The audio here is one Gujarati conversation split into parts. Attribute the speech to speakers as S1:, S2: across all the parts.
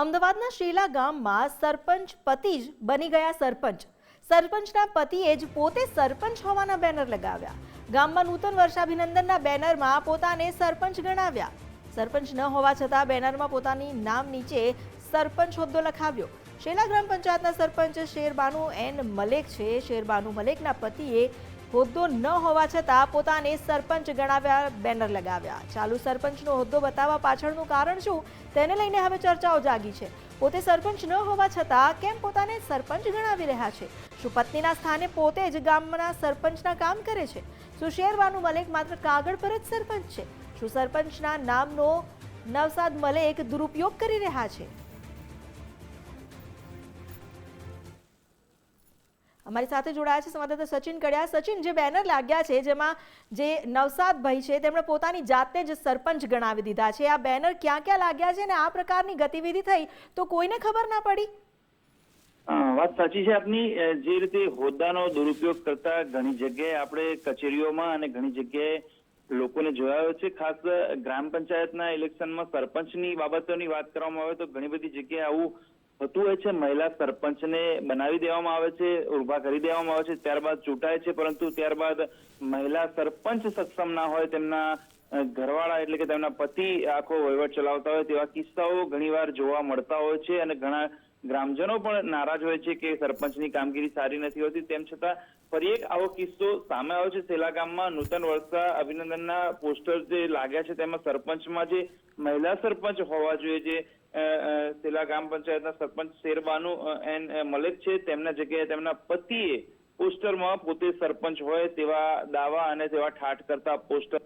S1: અમદાવાદના શીલા ગામમાં સરપંચ પતિ જ બની ગયા સરપંચ. સરપંચના પતિએ જ પોતે સરપંચ હોવાના બેનર લગાવ્યા. ગામમાં નૂતન વર્ષાભિનંદનના બેનરમાં પોતાને સરપંચ ગણાવ્યા. સરપંચ ન હોવા છતાં બેનરમાં પોતાની નામ નીચે સરપંચ હોદ્દો લખાવ્યો. શેલા ગ્રામ પંચાયતના સરપંચ શેરબાનુ એન મલેક છે. શેરબાનુ મલેકના પતિએ હોદ્દો ન હોવા છતાં પોતાને સરપંચ ગણાવ્યા, બેનર લગાવ્યા. ચાલુ સરપંચનો હોદ્દો બતાવવા પાછળનું કારણ શું? તેને લઈને હવે ચર્ચાઓ જાગી છે. પોતે સરપંચ ન હોવા છતાં કેમ પોતાને સરપંચ ગણાવી રહ્યા છે? શું પત્નીના સ્થાને પોતે જ ગામના સરપંચના કામ કરે છે? શું શેરવાનું મલેક માત્ર કાગળ પર જ સરપંચ છે? શું સરપંચના નામનો નવસાદ મલેક દુરુપયોગ કરી રહ્યા છે? અમારી સાથે જોડાયા છે સંવાદદાતા સચિન કડિયા. સચિન, જે બેનર લાગ્યા છે, જેમાં જે નવસાદ ભાઈ છે, તેમણે પોતાની જાતને જ સરપંચ ગણાવી દીધા છે. આ બેનર ક્યાં ક્યાં લાગ્યા છે અને આ પ્રકારની ગતિવિધિ થઈ તો કોઈને ખબર ના પડી?
S2: વાત સાચી છે આપની. જે રીતે હોદ્દાનો દુરુપયોગ કરતા ઘણી જગ્યાએ આપણે કચેરીઓમાં અને ઘણી જગ્યાએ લોકોને જોયા છે. ખાસ ગ્રામ પંચાયતના ઇલેક્શનમાં સરપંચની બાબતોની વાત કરવામાં આવે તો ઘણી બધી જગ્યાએ આવું થતું હોય છે, મહિલા સરપંચને બનાવી દેવામાં આવે છે ઊભા કરી દેવામાં આવે છે, ત્યારબાદ ચૂંટાય છે, પરંતુ ત્યારબાદ મહિલા સરપંચ સક્ષમ ના હોય તેમના ઘરવાળા એટલે કે તેમના પતિ આખો વહીવટ ચલાવતા હોય તેવા કિસ્સાઓ ઘણીવાર જોવા મળતા હોય છે અને ઘણા ગ્રામજનો પણ નારાજ હોય છે કે સરપંચની કામગીરી સારી નથી હોતી. તેમ છતાં ફરી એક આવો કિસ્સો સામે આવ્યો છે. સેલા ગામમાં નૂતન વર્ષા અભિનંદનના પોસ્ટર જે લાગ્યા છે, તેમાં સરપંચમાં જે મહિલા સરપંચ હોવા જોઈએ જે સેલા ગામ પંચાયતના સરપંચ શેરબાનુ એન મલિક છે. તેમના જગ્યાએ તેમના પતિએ પોસ્ટરમાં પોતે સરપંચ હોય તેવા દાવા અને તેવા ઠાઠ કરતા પોસ્ટર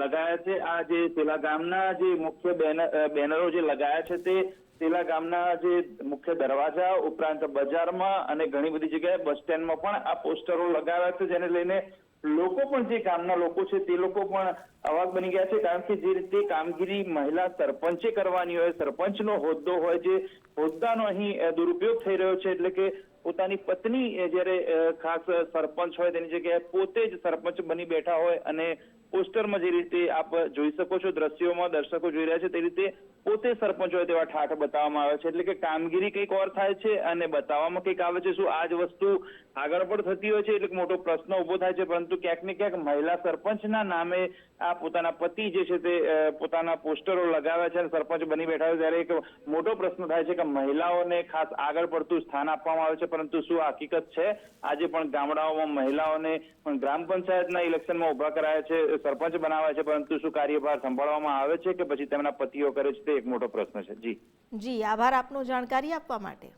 S2: લગાયા છે. આ જે તેલા ગામના જે મુખ્ય બેનર બેનરો જે લગાયા છે તે તેલા ગામના જે મુખ્ય દરવાજા, ઉપરાંત બજારમાં અને ઘણી બધી જગ્યાએ બસ સ્ટેન્ડમાં પણ આ પોસ્ટરો લગાવ્યા છે, જેને લઈને લોકો પણ જે ગામના લોકો છે, તે લોકો પણ અવાક બની ગયા છે, કારણ કે જે રીતે કામગીરી મહિલા સરપંચે કરવાની હોય, સરપંચનો હોદ્દો હોય, જે હોદ્દાનો અહીં દુરુપયોગ થઈ રહ્યો છે, એટલે કે પોતાની પત્ની જ્યારે ખાસ સરપંચ હોય તેની જગ્યાએ પોતે જ સરપંચ બની બેઠા હોય અને પોસ્ટરમાં જે રીતે આપ જોઈ શકો છો, દ્રશ્યોમાં દર્શકો જોઈ રહ્યા છે, તે રીતે પોતે સરપંચ હોય તેવા ઠાઠ બતાવવામાં આવે છે. એટલે કે કામગીરી કંઈક ઓર થાય છે અને બતાવવામાં કંઈક આવે છે. શું આ જ વસ્તુ આગળ પણ થતી હોય છે? એટલે મોટો પ્રશ્ન ઊભો થાય છે. પરંતુ ક્યાંક ને ક્યાંક મહિલા સરપંચના નામે આ પોતાના પતિ જે છે તે પોતાના પોસ્ટરો લગાવ્યા છે અને સરપંચ બની બેઠા છે ત્યારે એક મોટો પ્રશ્ન થાય છે કે મહિલાઓને ખાસ આગળ પડતું સ્થાન આપવામાં આવે છે. પરંતુ શું હકીકત છે? આજે પણ ગામડાઓમાં મહિલાઓને ગ્રામ પંચાયતના ઇલેક્શનમાં ઊભા કરાયા છે, સરપંચ બનાવ્યા છે, પરંતુ શું કાર્યભાર સંભાળવામાં આવે છે કે પછી તેમના પતિઓ કરે છે તે એક મોટો પ્રશ્ન છે? જી.
S1: જી, આભાર આપનો જાણકારી આપવા માટે.